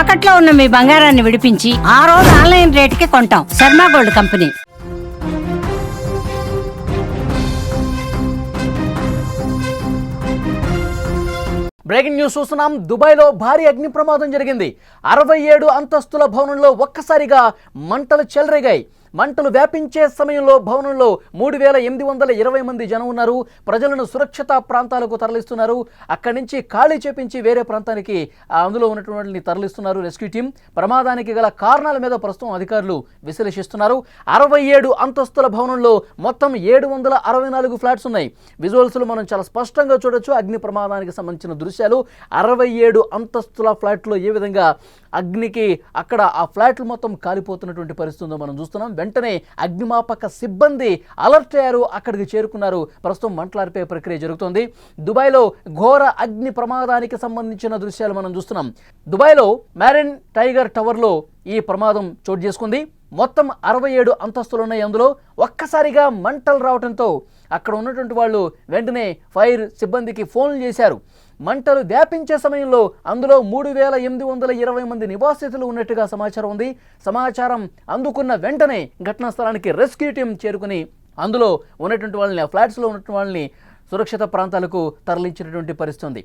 తాకట్లో ఉన్న మీ బంగారాన్ని విడిపించి ఆ రోజు ఆన్లైన్ రేటుకి కొంటాం. Sharma gold company. Breaking news చూస్తున్నాం. దుబాయ్లో భారీ అగ్ని ప్రమాదం జరిగింది. అరవై ఏడు అంతస్తుల భవనంలో ఒక్కసారిగా మంటలు చెలరేగాయి. మంటలు వ్యాపించే సమయంలో భవనంలో మూడు వేల ఎనిమిది వందల ఇరవై మంది జనం ఉన్నారు. ప్రజలను సురక్షిత ప్రాంతాలకు తరలిస్తున్నారు. అక్కడి నుంచి ఖాళీ చేపించి వేరే ప్రాంతానికి అందులో ఉన్నటువంటి తరలిస్తున్నారు రెస్క్యూ టీం. ప్రమాదానికి గల కారణాల మీద ప్రస్తుతం అధికారులు విశ్లేషిస్తున్నారు. అరవై ఏడు అంతస్తుల భవనంలో మొత్తం ఏడు వందల అరవై నాలుగు ఫ్లాట్స్ ఉన్నాయి. విజువల్స్లో మనం చాలా స్పష్టంగా చూడొచ్చు అగ్ని ప్రమాదానికి సంబంధించిన దృశ్యాలు. అరవై ఏడు అంతస్తుల ఫ్లాట్లో ఏ విధంగా అగ్నికి అక్కడ ఆ ఫ్లాట్లు మొత్తం కాలిపోతున్నటువంటి పరిస్థితి ఉందో మనం చూస్తున్నాం. వెంటనే అగ్నిమాపక సిబ్బంది అలర్ట్ అయ్యారు అక్కడికి చేరుకున్నారు. ప్రస్తుతం మంటలార్పే ప్రక్రియ జరుగుతోంది. దుబాయ్లో ఘోర అగ్ని ప్రమాదానికి సంబంధించిన దృశ్యాలు మనం చూస్తున్నాం. దుబాయ్లో మ్యారిన్ టైగర్ టవర్లో ఈ ప్రమాదం చోటు చేసుకుంది. మొత్తం అరవై ఏడు అంతస్తులు ఉన్నాయి అందులో. ఒక్కసారిగా మంటలు రావడంతో అక్కడ ఉన్నటువంటి వాళ్ళు వెంటనే ఫైర్ సిబ్బందికి ఫోన్లు చేశారు. మంటలు వ్యాపించే సమయంలో అందులో మూడు వేల ఎనిమిది వందల ఇరవై మంది నివాసితులు ఉన్నట్టుగా సమాచారం ఉంది. సమాచారం అందుకున్న వెంటనే ఘటనా స్థలానికి రెస్క్యూ టీం చేరుకుని అందులో ఉన్నటువంటి వాళ్ళని ఆ ఫ్లాట్స్లో ఉన్నటువంటి వాళ్ళని సురక్షిత ప్రాంతాలకు తరలించినటువంటి పరిస్థితి ఉంది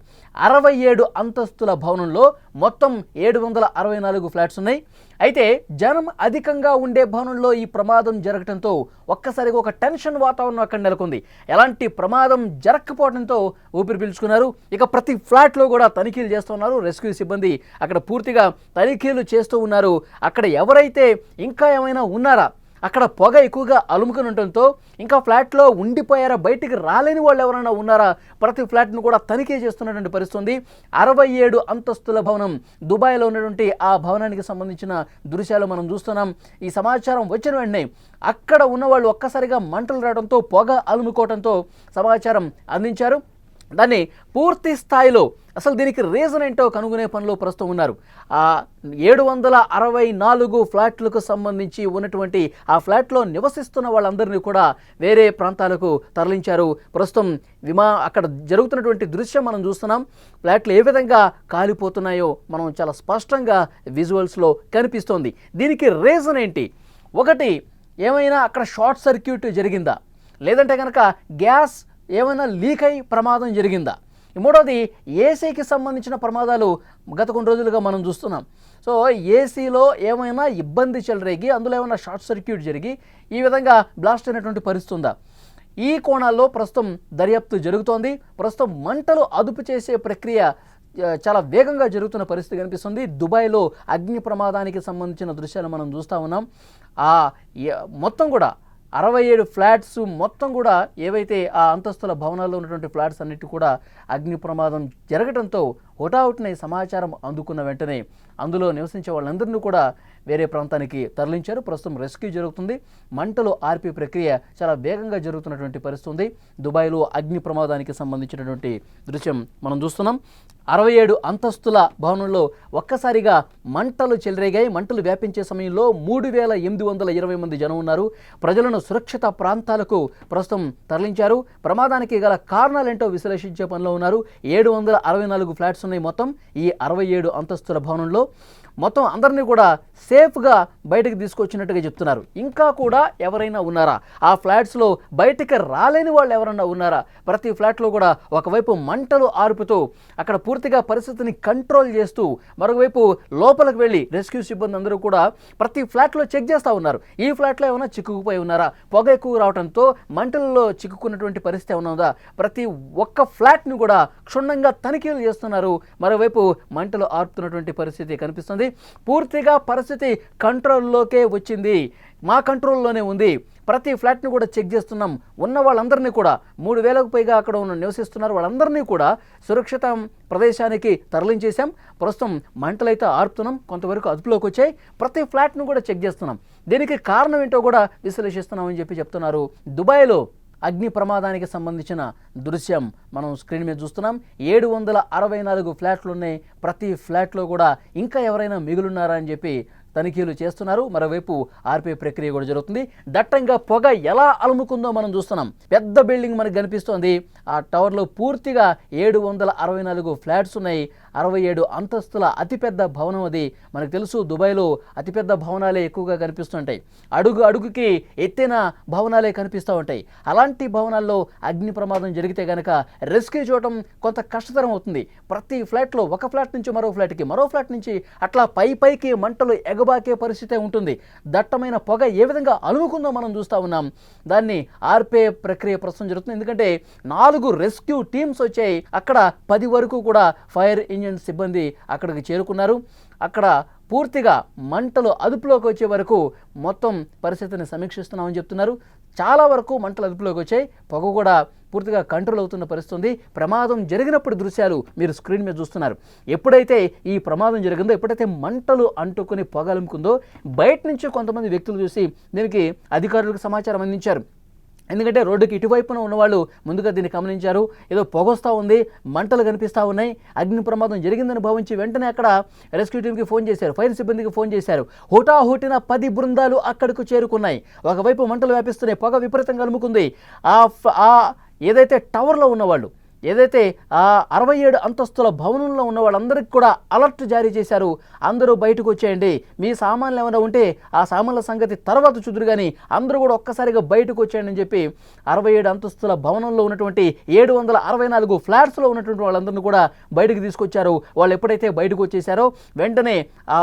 అరవై ఏడు అంతస్తుల భవనంలో మొత్తం ఏడు వందల అరవై నాలుగు ఫ్లాట్స్ ఉన్నాయి. అయితే జనం అధికంగా ఉండే భవనంలో ఈ ప్రమాదం జరగడంతో ఒక్కసారిగా ఒక టెన్షన్ వాతావరణం అక్కడ నెలకొంది. ఎలాంటి ప్రమాదం జరగకపోవడంతో ఊపిరి పీల్చుకున్నారు. ఇక ప్రతి ఫ్లాట్లో కూడా తనిఖీలు చేస్తున్నారు రెస్క్యూ సిబ్బంది అక్కడ పూర్తిగా తనిఖీలు చేస్తూ ఉన్నారు. అక్కడ ఎవరైతే ఇంకా ఏమైనా ఉన్నారా? అక్కడ పొగ ఎక్కువగా అలుముకుని ఉండటంతో ఇంకా ఫ్లాట్లో ఉండిపోయారా బయటికి రాలేని వాళ్ళు ఎవరైనా ఉన్నారా? ప్రతి ఫ్లాట్ను కూడా తనిఖీ చేస్తున్నటువంటి పరిస్థితి ఉంది అరవై ఏడు అంతస్తుల భవనం దుబాయ్లో ఉన్నటువంటి ఆ భవనానికి సంబంధించిన దృశ్యాలు మనం చూస్తున్నాం. ఈ సమాచారం వచ్చిన వెంటనే అక్కడ ఉన్న వాళ్ళు ఒక్కసారిగా మంటలు రావడంతో పొగ అలుముకోవడంతో సమాచారం అందించారు. దాన్ని పూర్తి స్థాయిలో అసలు దీనికి రీజన్ ఏంటో కనుగొనే పనిలో ప్రస్తుతం ఉన్నారు. ఆ ఏడు వందల అరవై నాలుగు ఫ్లాట్లకు సంబంధించి ఉన్నటువంటి ఆ ఫ్లాట్లో నివసిస్తున్న వాళ్ళందరినీ కూడా వేరే ప్రాంతాలకు తరలించారు. ప్రస్తుతం విమా అక్కడ జరుగుతున్నటువంటి దృశ్యం మనం చూస్తున్నాం. ఫ్లాట్లు ఏ విధంగా కాలిపోతున్నాయో మనం చాలా స్పష్టంగా విజువల్స్లో కనిపిస్తోంది. దీనికి రీజన్ ఏంటి? ఒకటి ఏమైనా అక్కడ షార్ట్ సర్క్యూట్ జరిగిందా? లేదంటే కనుక గ్యాస్ ఏమైనా లీక్ అయి ప్రమాదం జరిగిందా? మూడవది ఏసీకి సంబంధించిన ప్రమాదాలు గత కొన్ని రోజులుగా మనం చూస్తున్నాం. సో ఏసీలో ఏమైనా ఇబ్బంది చెలరేగి అందులో ఏమైనా షార్ట్ సర్క్యూట్ జరిగి ఈ విధంగా బ్లాస్ట్ అయినటువంటి పరిస్థితి ఉందా? ఈ కోణాల్లో ప్రస్తుతం దర్యాప్తు జరుగుతోంది. ప్రస్తుతం మంటలు అదుపు చేసే ప్రక్రియ చాలా వేగంగా జరుగుతున్న పరిస్థితి కనిపిస్తుంది. దుబాయ్లో అగ్ని ప్రమాదానికి సంబంధించిన దృశ్యాలు మనం చూస్తూ ఉన్నాం. ఆ మొత్తం కూడా అరవై ఏడు ఫ్లాట్స్ మొత్తం కూడా ఏవైతే ఆ అంతస్తుల భవనాల్లో ఉన్నటువంటి ఫ్లాట్స్ అన్నిటి కూడా అగ్ని ప్రమాదం జరగడంతో హుటాహుటిన ఈ సమాచారం అందుకున్న వెంటనే అందులో నివసించే వాళ్ళందరినీ కూడా వేరే ప్రాంతానికి తరలించారు. ప్రస్తుతం రెస్క్యూ జరుగుతుంది. మంటలు ఆర్పి ప్రక్రియ చాలా వేగంగా జరుగుతున్నటువంటి పరిస్థితి ఉంది దుబాయ్లో అగ్ని ప్రమాదానికి సంబంధించినటువంటి దృశ్యం మనం చూస్తున్నాం. అరవై ఏడు అంతస్తుల భవనంలో ఒక్కసారిగా మంటలు చెలరేగాయి. మంటలు వ్యాపించే సమయంలో మూడు వేల ఎనిమిది వందల ఇరవై మంది జనం ఉన్నారు. ప్రజలను సురక్షిత ప్రాంతాలకు ప్రస్తుతం తరలించారు. ప్రమాదానికి గల కారణాలేంటో విశ్లేషించే పనిలో ఉన్నారు. ఏడు వందల అరవై నాలుగు ఫ్లాట్స్ ఉన్నాయి మొత్తం ఈ అరవై ఏడు అంతస్తుల భవనంలో. మొత్తం అందరినీ కూడా సేఫ్గా బయటకు తీసుకొచ్చినట్టుగా చెప్తున్నారు. ఇంకా కూడా ఎవరైనా ఉన్నారా? ఆ ఫ్లాట్స్లో బయటకు రాలేని వాళ్ళు ఎవరైనా ఉన్నారా? ప్రతి ఫ్లాట్లో కూడా ఒకవైపు మంటలు ఆర్పుతూ అక్కడ పూర్తిగా పరిస్థితిని కంట్రోల్ చేస్తూ మరొకవైపు లోపలికి వెళ్ళి రెస్క్యూ సిబ్బంది అందరూ కూడా ప్రతి ఫ్లాట్లో చెక్ చేస్తూ ఉన్నారు. ఈ ఫ్లాట్లో ఏమైనా చిక్కుకుపోయి ఉన్నారా? పొగ ఎక్కువ రావడంతో మంటల్లో చిక్కుకున్నటువంటి పరిస్థితి ఏమైనా ఉందా? ప్రతి ఒక్క ఫ్లాట్ని కూడా క్షుణ్ణంగా తనిఖీలు చేస్తున్నారు. మరోవైపు మంటలు ఆర్పుతున్నటువంటి పరిస్థితి కనిపిస్తుంది. పూర్తిగా పరిస్థితి కంట్రోల్లోకే వచ్చింది. మా కంట్రోల్లోనే ఉంది. ప్రతి ఫ్లాట్ని కూడా చెక్ చేస్తున్నాం. ఉన్న వాళ్ళందరినీ కూడా మూడు వేలకు పైగా అక్కడ ఉన్న నివసిస్తున్నారు. వాళ్ళందరినీ కూడా సురక్షిత ప్రదేశానికి తరలించేశాం. ప్రస్తుతం మంటలైతే ఆర్పుతున్నాం. కొంతవరకు అదుపులోకి వచ్చాయి. ప్రతి ఫ్లాట్ను కూడా చెక్ చేస్తున్నాం. దీనికి కారణం ఏంటో కూడా విశ్లేషిస్తున్నామని చెప్పి చెప్తున్నారు దుబాయ్లో అగ్ని ప్రమాదానికి సంబంధించిన దృశ్యం మనం స్క్రీన్ మీద చూస్తున్నాం. ఏడు వందల అరవై నాలుగు ఫ్లాట్లు ఉన్నాయి. ప్రతి ఫ్లాట్లో కూడా ఇంకా ఎవరైనా మిగులున్నారా అని చెప్పి తనిఖీలు చేస్తున్నారు. మరోవైపు ఆర్పే ప్రక్రియ కూడా జరుగుతుంది. దట్టంగా పొగ ఎలా అలుముకుందో మనం చూస్తున్నాం. పెద్ద బిల్డింగ్ మనకు కనిపిస్తోంది. ఆ టవర్లో పూర్తిగా ఏడు వందల అరవై నాలుగు ఫ్లాట్స్ ఉన్నాయి. అరవై ఏడు అంతస్తుల అతిపెద్ద భవనం అది. మనకు తెలుసు దుబాయ్లో అతిపెద్ద భవనాలే ఎక్కువగా కనిపిస్తుంటాయి. అడుగు అడుగుకి ఎత్తైన భవనాలే కనిపిస్తూ ఉంటాయి. అలాంటి భవనాల్లో అగ్ని ప్రమాదం జరిగితే గనక రెస్క్యూ చూడటం కొంత కష్టతరం అవుతుంది. ప్రతి ఫ్లాట్లో ఒక ఫ్లాట్ నుంచి మరో ఫ్లాట్కి మరో ఫ్లాట్ నుంచి అట్లా పై పైకి మంటలు ఎగబాకే పరిస్థితి ఉంటుంది. దట్టమైన పొగ ఏ విధంగా అలుముకుందో మనం చూస్తూ ఉన్నాం. దాన్ని ఆర్పే ప్రక్రియ ప్రస్తుతం జరుగుతుంది. ఎందుకంటే నాలుగు రెస్క్యూ టీమ్స్ వచ్చాయి. అక్కడ పది వరకు కూడా ఫైర్ ఇంజిన్ సిబ్బంది అక్కడికి చేరుకున్నారు. అక్కడ పూర్తిగా మంటలు అదుపులోకి వచ్చే వరకు మొత్తం పరిస్థితిని సమీక్షిస్తున్నామని చెప్తున్నారు. చాలా వరకు మంటలు అదుపులోకి వచ్చాయి. పొగ కూడా పూర్తిగా కంట్రోల్ అవుతున్న పరిస్థితుంది. ప్రమాదం జరిగినప్పుడు దృశ్యాలు మీరు స్క్రీన్ మీద చూస్తున్నారు. ఎప్పుడైతే ఈ ప్రమాదం జరిగిందో ఎప్పుడైతే మంటలు అంటుకుని పొగలుముకుందో బయట నుంచి కొంతమంది వ్యక్తులు చూసి దీనికి అధికారులకు సమాచారం అందించారు. ఎందుకంటే రోడ్డుకి ఇటువైపున ఉన్నవాళ్ళు ముందుగా దీన్ని గమనించారు. ఏదో పొగొస్తూ ఉంది మంటలు కనిపిస్తూ ఉన్నాయి. అగ్ని ప్రమాదం జరిగిందని భావించి వెంటనే అక్కడ రెస్క్యూ టీంకి ఫోన్ చేశారు. ఫైర్ సిబ్బందికి ఫోన్ చేశారు. హుటాహుటిన పది బృందాలు అక్కడికి చేరుకున్నాయి. ఒకవైపు మంటలు వ్యాపిస్తున్నాయి పొగ విపరీతంగా అలుముకుంది. ఆ ఫ- ఆ ఏదైతే టవర్లో ఉన్నవాళ్ళు ఏదైతే ఆ అరవై ఏడు అంతస్తుల భవనంలో ఉన్న వాళ్ళందరికీ కూడా అలర్ట్ జారీ చేశారు. అందరూ బయటకు వచ్చేయండి. మీ సామాన్లు ఏమైనా ఉంటే ఆ సామాన్ల సంగతి తర్వాత చూదురు కానీ అందరూ కూడా ఒక్కసారిగా బయటకు వచ్చేయండి అని చెప్పి అరవై ఏడు అంతస్తుల భవనంలో ఉన్నటువంటి ఏడు వందల అరవై నాలుగు ఫ్లాట్స్లో ఉన్నటువంటి వాళ్ళందరినీ కూడా బయటకు తీసుకొచ్చారు. వాళ్ళు ఎప్పుడైతే బయటకు వచ్చేసారో వెంటనే ఆ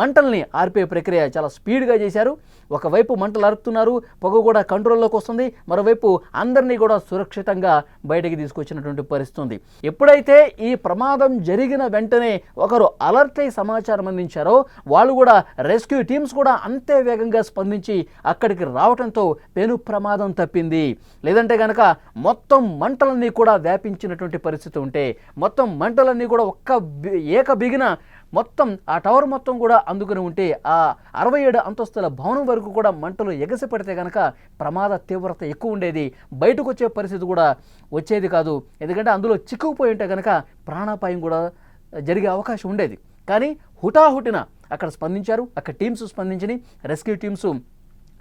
మంటల్ని ఆర్పే ప్రక్రియ చాలా స్పీడ్గా చేశారు. ఒకవైపు మంటలు అరుపుతున్నారు పొగ కూడా కంట్రోల్లోకి వస్తుంది. మరోవైపు అందరినీ కూడా సురక్షితంగా బయటికి వచ్చినటువంటి పరిస్థితి ఉంది ఎప్పుడైతే ఈ ప్రమాదం జరిగిన వెంటనే ఒకరు అలర్ట్ అయి సమాచారం అందించారో వాళ్ళు కూడా రెస్క్యూ టీమ్స్ కూడా అంతే వేగంగా స్పందించి అక్కడికి రావడంతో పెను ప్రమాదం తప్పింది. లేదంటే కనుక మొత్తం మంటలన్నీ కూడా వ్యాపించినటువంటి పరిస్థితి ఉంటే మొత్తం మంటలన్నీ కూడా ఒక్క ఏక బిగిన మొత్తం ఆ టవర్ మొత్తం కూడా అందుకుని ఉంటే ఆ అరవై ఏడు అంతస్తుల భవనం వరకు కూడా మంటలు ఎగసి పడితే కనుక ప్రమాద తీవ్రత ఎక్కువ ఉండేది. బయటకు వచ్చే పరిస్థితి కూడా వచ్చేది కాదు. ఎందుకంటే అందులో చిక్కుకుపోయి ఉంటే కనుక ప్రాణాపాయం కూడా జరిగే అవకాశం ఉండేది. కానీ హుటాహుటిన అక్కడ స్పందించారు. అక్కడ టీమ్స్ స్పందించని రెస్క్యూ టీమ్స్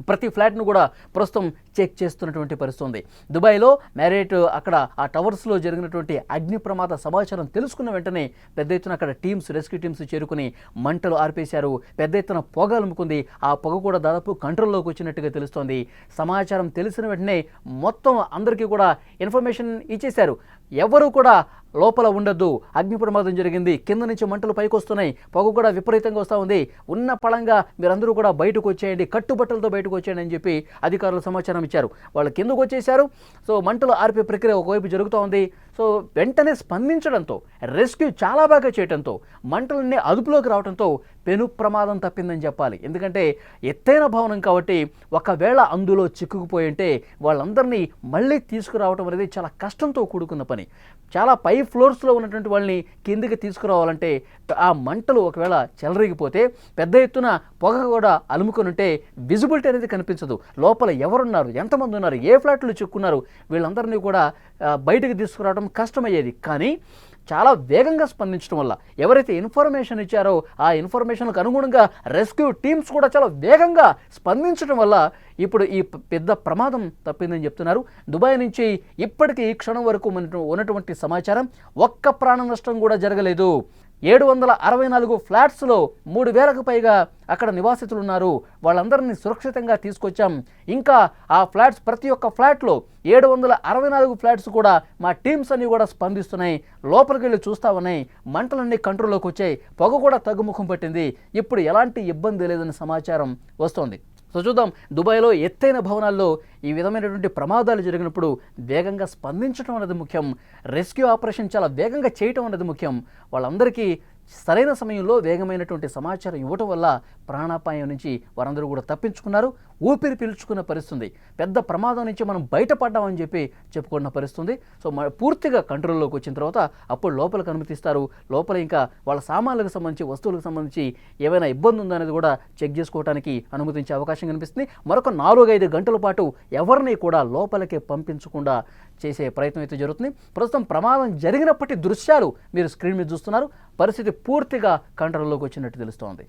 ప్రతి ఫ్లాట్ను కూడా ప్రస్తుతం చెక్ చేస్తున్నటువంటి పరిస్థితి ఉంది. దుబాయ్లో మ్యారేట్ అక్కడ ఆ టవర్స్లో జరిగినటువంటి అగ్ని ప్రమాద సమాచారం తెలుసుకున్న వెంటనే పెద్ద ఎత్తున అక్కడ టీమ్స్ రెస్క్యూ టీమ్స్ చేరుకుని మంటలు ఆర్పేశారు. పెద్ద ఎత్తున పొగ అలుముకుంది. ఆ పొగ కూడా దాదాపు కంట్రోల్లోకి వచ్చినట్టుగా తెలుస్తోంది. సమాచారం తెలిసిన వెంటనే మొత్తం అందరికీ కూడా ఇన్ఫర్మేషన్ ఇచ్చేశారు. ఎవరు కూడా లోపల ఉండొద్దు. అగ్ని ప్రమాదం జరిగింది. కింద నుంచి మంటలు పైకి వస్తున్నాయి పొగ కూడా విపరీతంగా వస్తూ ఉంది. ఉన్న పళంగా మీరందరూ కూడా బయటకు వచ్చేయండి. కట్టుబట్టలతో బయటకు వచ్చేయండి అని చెప్పి అధికారులు సమాచారం ఇచ్చారు. వాళ్ళు కిందకు వచ్చేసారు సో మంటలు ఆర్పే ప్రక్రియ ఒకవైపు జరుగుతూ ఉంది. సో వెంటనే స్పందించడంతో రెస్క్యూ చాలా బాగా చేయడంతో మంటలన్నీ అదుపులోకి రావడంతో పెను ప్రమాదం తప్పిందని చెప్పాలి. ఎందుకంటే ఎత్తైన భవనం కాబట్టి ఒకవేళ అందులో చిక్కుకుపోయి ఉంటే వాళ్ళందరినీ మళ్ళీ తీసుకురావడం అనేది చాలా కష్టంతో కూడుకున్న పని. చాలా పై ఫ్లోర్స్లో ఉన్నటువంటి వాళ్ళని కిందికి తీసుకురావాలంటే ఆ మంటలు ఒకవేళ చెలరిగిపోతే పెద్ద ఎత్తున పొగ కూడా అలుముకొని ఉంటే విజిబిలిటీ అనేది కనిపించదు. లోపల ఎవరున్నారు? ఎంతమంది ఉన్నారు? ఏ ఫ్లాట్లు చిక్కున్నారు? వీళ్ళందరినీ కూడా బయటకు తీసుకురావడం కష్టమయ్యేది. కానీ చాలా వేగంగా స్పందించడం వల్ల ఎవరైతే ఇన్ఫర్మేషన్ ఇచ్చారో ఆ ఇన్ఫర్మేషన్కు అనుగుణంగా రెస్క్యూ టీమ్స్ కూడా చాలా వేగంగా స్పందించడం వల్ల ఇప్పుడు ఈ పెద్ద ప్రమాదం తప్పిందని చెప్తున్నారు. దుబాయ్ నుంచి ఇప్పటికీ ఈ క్షణం వరకు ఉన్నటువంటి సమాచారం ఒక్క ప్రాణ నష్టం కూడా జరగలేదు. ఏడు వందల అరవై నాలుగు ఫ్లాట్స్లో మూడు వేలకు పైగా అక్కడ నివాసితులు ఉన్నారు వాళ్ళందరినీ సురక్షితంగా తీసుకొచ్చాం. ఇంకా ఆ ఫ్లాట్స్ ప్రతి ఒక్క ఫ్లాట్లో ఏడు వందల అరవై నాలుగు ఫ్లాట్స్ కూడా మా టీమ్స్ అన్ని కూడా స్పందిస్తున్నాయి. లోపలికి వెళ్ళి చూస్తా ఉన్నాయి మంటలన్నీ కంట్రోల్లోకి వచ్చాయి పొగ కూడా తగ్గుముఖం పట్టింది. ఇప్పుడు ఎలాంటి ఇబ్బంది లేదని సమాచారం వస్తోంది. సో చూద్దాం దుబాయ్లో ఎత్తైన భవనాల్లో ఈ విధమైనటువంటి ప్రమాదాలు జరిగినప్పుడు వేగంగా స్పందించడం అనేది ముఖ్యం రెస్క్యూ ఆపరేషన్ చాలా వేగంగా చేయటం అనేది ముఖ్యం. వాళ్ళందరికీ సరైన సమయంలో వేగమైనటువంటి సమాచారం ఇవ్వటం వల్ల ప్రాణాపాయం నుంచి వారందరూ కూడా తప్పించుకున్నారు. ఊపిరి పీల్చుకున్న పరిస్థితుంది. పెద్ద ప్రమాదం నుంచి మనం బయటపడ్డామని చెప్పి చెప్పుకున్న పరిస్థితుంది. సో పూర్తిగా కంట్రోల్లోకి వచ్చిన తర్వాత అప్పుడు లోపలికి అనుమతిస్తారు. లోపల ఇంకా వాళ్ళ సామాన్లకు సంబంధించి వస్తువులకు సంబంధించి ఏమైనా ఇబ్బంది ఉందా అనేది కూడా చెక్ చేసుకోవడానికి అనుమతించే అవకాశం కనిపిస్తుంది. మరొక నాలుగైదు గంటల పాటు ఎవరిని కూడా లోపలికి పంపించకుండా చేసే ప్రయత్నం అయితే జరుగుతుంది. ప్రస్తుతం ప్రమాదం జరిగినప్పటి దృశ్యాలు మీరు స్క్రీన్ మీద చూస్తున్నారు. పరిస్థితి పూర్తిగా కంట్రోల్లోకి వచ్చినట్టు తెలుస్తోంది.